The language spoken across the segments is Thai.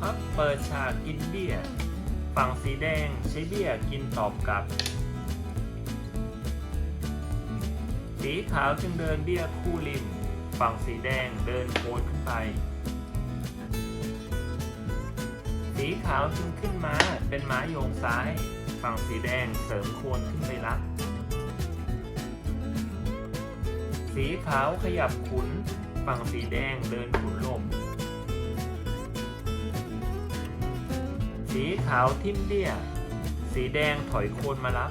ครับ เปิดฉากกินเบี้ยฝั่งสีแดงใช้เบี้ยกินตอบกลับ สีขาวจึงเดินเบี้ยคู่ริม ฝั่งสีแดงเดินโคนขึ้นไป สีขาวจึงขึ้นม้าเป็นม้าโยงซ้าย ฝั่งสีแดงเสริมโคนขึ้นไปรับสีขาวขยับขุน ฝั่งสีแดงเดินขุนลม สีขาวทิ่มเบี้ยสีแดงถอยโคนมารับ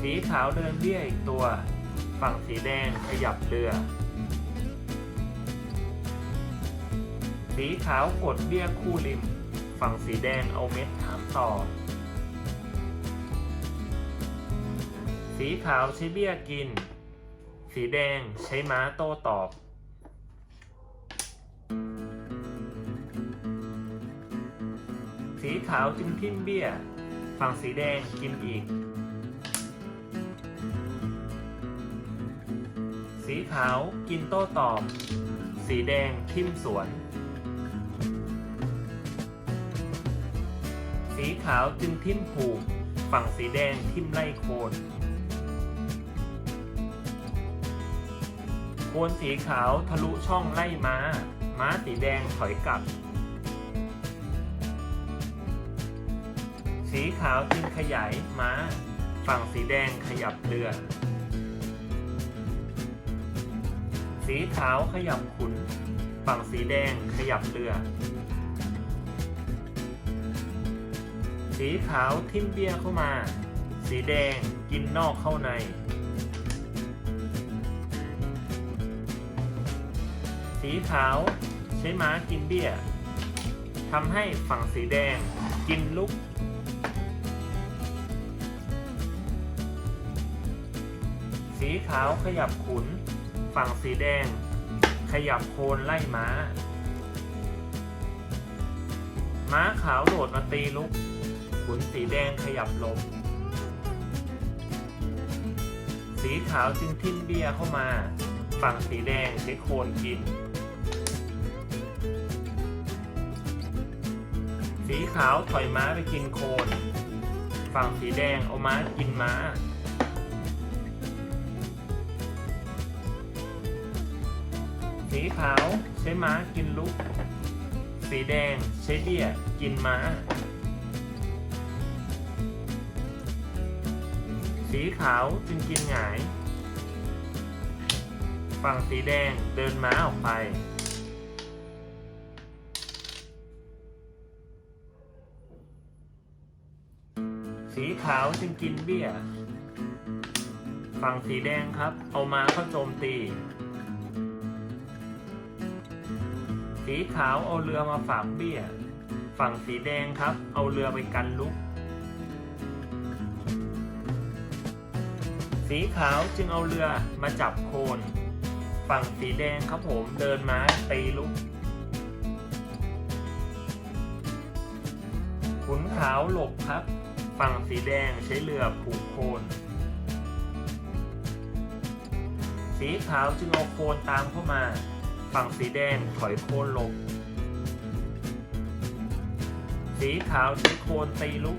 สีขาวเดินเบี้ยอีกตัว ฝั่งสีแดงขยับเรือ สีขาวกดเบี้ยคู่ริม ฝั่งสีแดงเอาเม็ดถามต่อ สีขาวใช้เบี้ยกิน สีแดงใช้ม้าโต้ตอบ สีขาวจึงทิ่มเบี้ย ฝั่งสีแดงกินอีก สีขาวกินโต้ตอบ สีแดงทิ่มสวน สีขาวจึงทิ่มผูก ฝั่งสีแดงทิ่มไล่โคนโคนสีขาวทะลุช่องไล่ม้า ม้าสีแดงถอยกลับ สีขาวจึงขยายม้า ฝั่งสีแดงขยับเรือ สีขาวขยับขุน ฝั่งสีแดงขยับเรือ สีขาวทิ่มเบี้ยเข้ามา สีแดงกินนอกเข้าใน สีขาวใช้ม้ากินเบี้ยทำให้ฝั่งสีแดงกินลุก สีขาวขยับขุน ฝั่งสีแดง ขยับโคนไล่ม้า ม้าขาวโดดมาตีลุก ขุนสีแดงขยับลมสีขาวจึงทิ่มเบี้ยเข้ามา ฝั่งสีแดงใช้โคนกิน สีขาวถอยม้าไปกินโคน ฝั่งสีแดงเอาม้ากินม้า สีขาวใช้ม้ากินลุก สีแดงใช้เบี้ยกินม้า สีขาวจึงกินหงาย ฝั่งสีแดงเดินม้าออกไปสีขาวจึงกินเบี้ย ฝั่งสีแดงครับ เอาม้าเข้าโจมตี สีขาวเอาเรือมาฝากเบี้ย ฝั่งสีแดงครับ เอาเรือไปกันลุก สีขาวจึงเอาเรือมาจับโคน ฝั่งสีแดงครับผมเดินม้าตีลุก ขุนขาวหลบครับ ฝั่งสีแดงใช้เรือผูกโคนสีขาวจึงเอาโคนตามเข้ามา ฝั่งสีแดงถอยโค่นลง สีขาวใช้โคนตีลุก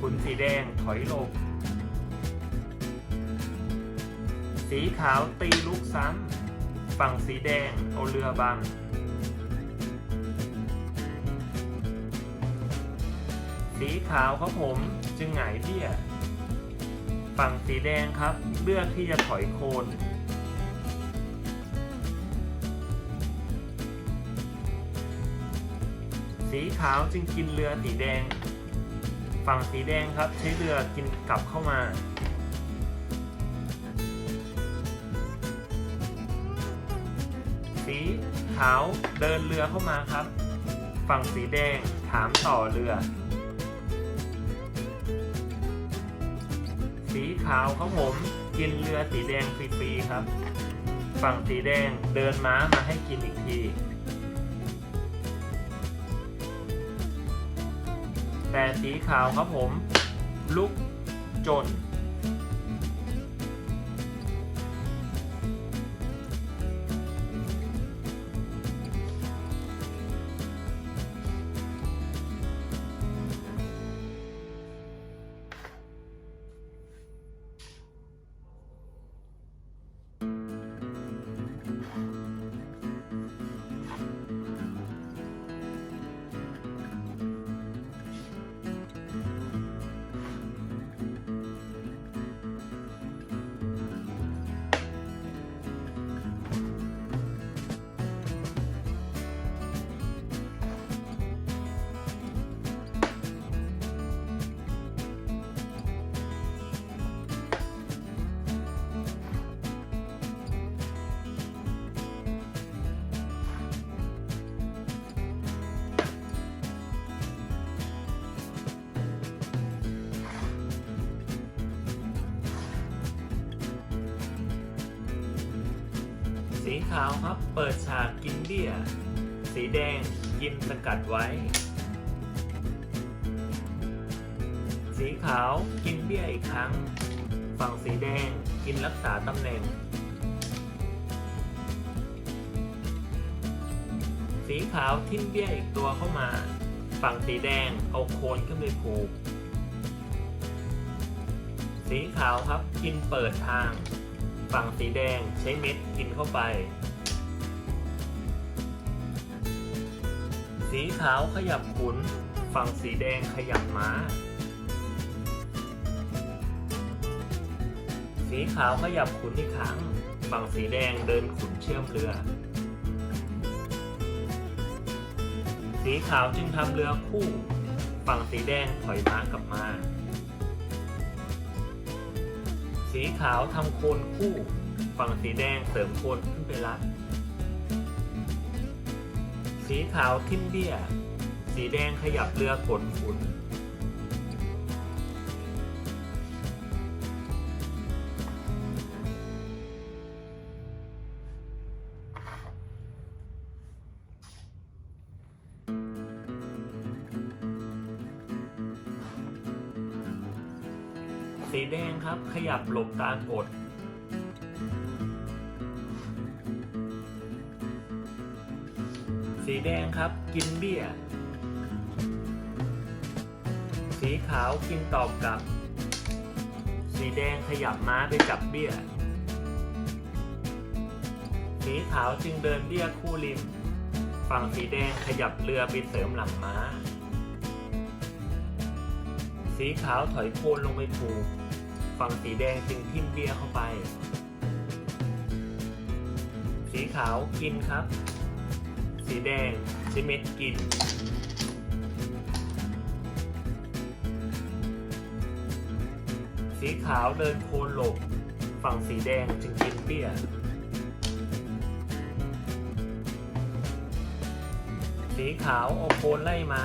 ขุนสีแดงถอยลง สีขาวตีลุกซ้ำ ฝั่งสีแดงเอาเรือบัง สีขาวครับผมจึงหงายเบี้ย ฝั่งสีแดงครับเลือกที่จะถอยโคน สีขาวจึงกินเรือสีแดง ฝั่งสีแดงครับ ใช้เรือกินกลับเข้ามา สีขาวเดินเรือเข้ามาครับ ฝั่งสีแดงถามต่อเรือ สีขาวครับผมกินเรือสีแดงฟรีๆครับ ฝั่งสีแดงเดินม้ามาให้กินอีกที แต่สีขาวครับผม ลุกจน สีขาวครับ เปิดฉากกินเบี้ย สีแดงกินสกัดไว้ สีขาวกินเบี้ยอีกครั้ง ฝั่งสีแดงกินรักษาตำแหน่ง สีขาวทิ้มเบี้ยอีกตัวเข้ามา ฝั่งสีแดงเอาโคนขึ้นไปผูก สีขาวครับกินเปิดทาง ฝั่งสีแดงใช้เม็ดกินเข้าไป สีขาวขยับขุน ฝั่งสีแดงขยับม้า สีขาวขยับขุนอีกครั้ง ฝั่งสีแดงเดินขุนเชื่อมเรือ สีขาวจึงทำเรือคู่ ฝั่งสีแดงถอยม้ากลับมา สีขาวทำโคนคู่ ฝั่งสีแดงเสริมโคนขึ้นไปรัด สีขาวทิ่มเบี้ย สีแดงขยับเรือกดขุน สีแดงครับขยับหลบการกด สีแดงครับกินเบี้ย สีขาวกินตอบกลับ สีแดงขยับม้าไปจับเบี้ย สีขาวจึงเดินเบี้ยคู่ริม ฝั่งสีแดงขยับเรือไปเสริมหลังม้า สีขาวถอยโคนลงไปผูก ฝั่งสีแดงจึงทิ่มเบี้ยเข้าไป สีขาวกินครับ สีแดงใช้เม็ดกิน สีขาวเดินโคนหลบ ฝั่งสีแดงจึงกินเบี้ย สีขาวเอาโคนไล่มา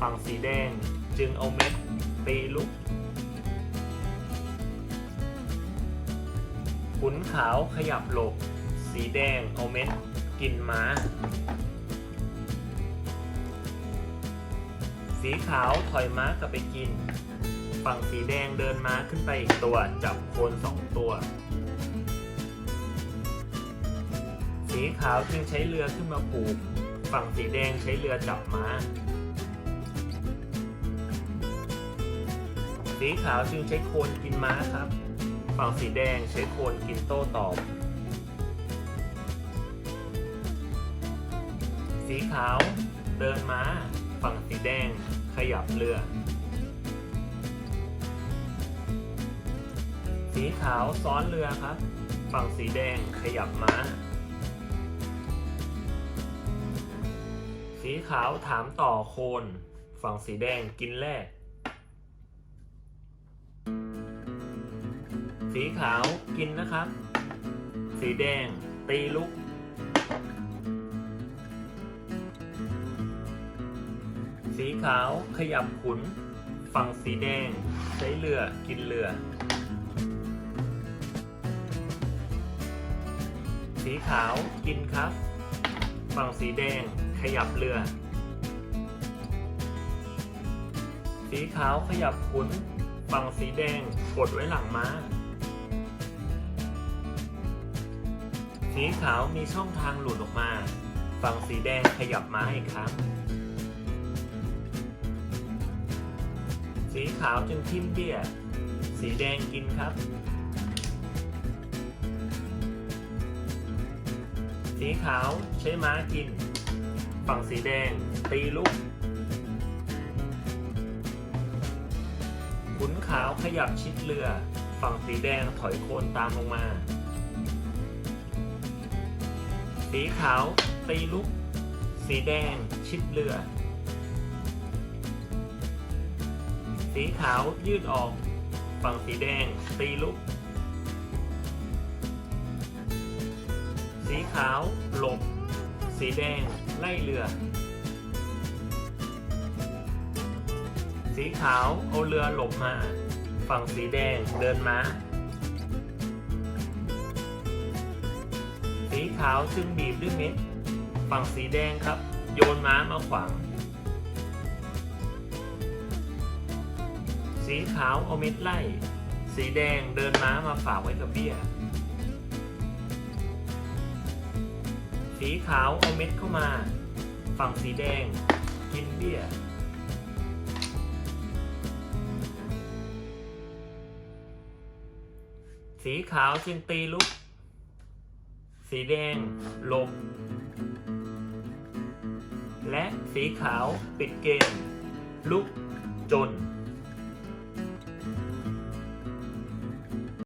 ฝั่งสีแดงจึงเอาเม็ด ตีลุก ขุนขาวขยับหลบ สีแดงเอาเม็ด กินม้า สีขาวถอยม้ากลับไปกิน ฝั่งสีแดงเดินม้าขึ้นไปอีกตัว จับโคนสองตัว สีขาวจึงใช้เรือขึ้นมาผูก ฝั่งสีแดงใช้เรือจับม้า สีขาวจึงใช้โคนกินม้าครับฝั่งสีแดงใช้โคนกินโต้ตอบ สีขาวเดินม้า ฝั่งสีแดงขยับเรือ สีขาวซ้อนเรือครับ ฝั่งสีแดงขยับม้า สีขาวถามต่อโคน ฝั่งสีแดงกินแรก สีขาวกินนะครับ สีแดง ตีลุก สีขาวขยับขุน ฝั่งสีแดง ใช้เรือกินเรือ สีขาวกินครับ ฝั่งสีแดงขยับเรือ สีขาวขยับขุนฝั่งสีแดงกดไว้หลังม้า สีขาวมีช่องทางหลุดออกมา ฝั่งสีแดงขยับม้าอีกครั้ง สีขาวจึงทิ่มเบี้ย สีแดงกินครับ สีขาวใช้ม้ากิน ฝั่งสีแดงตีลุก ขุนขาวขยับชิดเรือ ฝั่งสีแดงถอยโคนตามลงมา สีขาวตีลุก สีแดงชิดเรือ สีขาวยืดออก ฝั่งสีแดงตีลุก สีขาวหลบ สีแดงไล่เรือ สีขาวเอาเรือหลบมา ฝั่งสีแดงเดินม้า สีขขาวจึงบีบด้วยเม็ด ฝั่งสีแดงครับ โยนม้ามาขวาง สีขาวเอาเม็ดไล่ สีแดงเดินม้ามาฝากไว้กับเบี้ย สีขาวเอาเม็ดเข้ามา ฝั่งสีแดงกินเบี้ยสีขาวจึงตีลุก สีแดงหลบ และสีขาวปิดเกม ลุกจน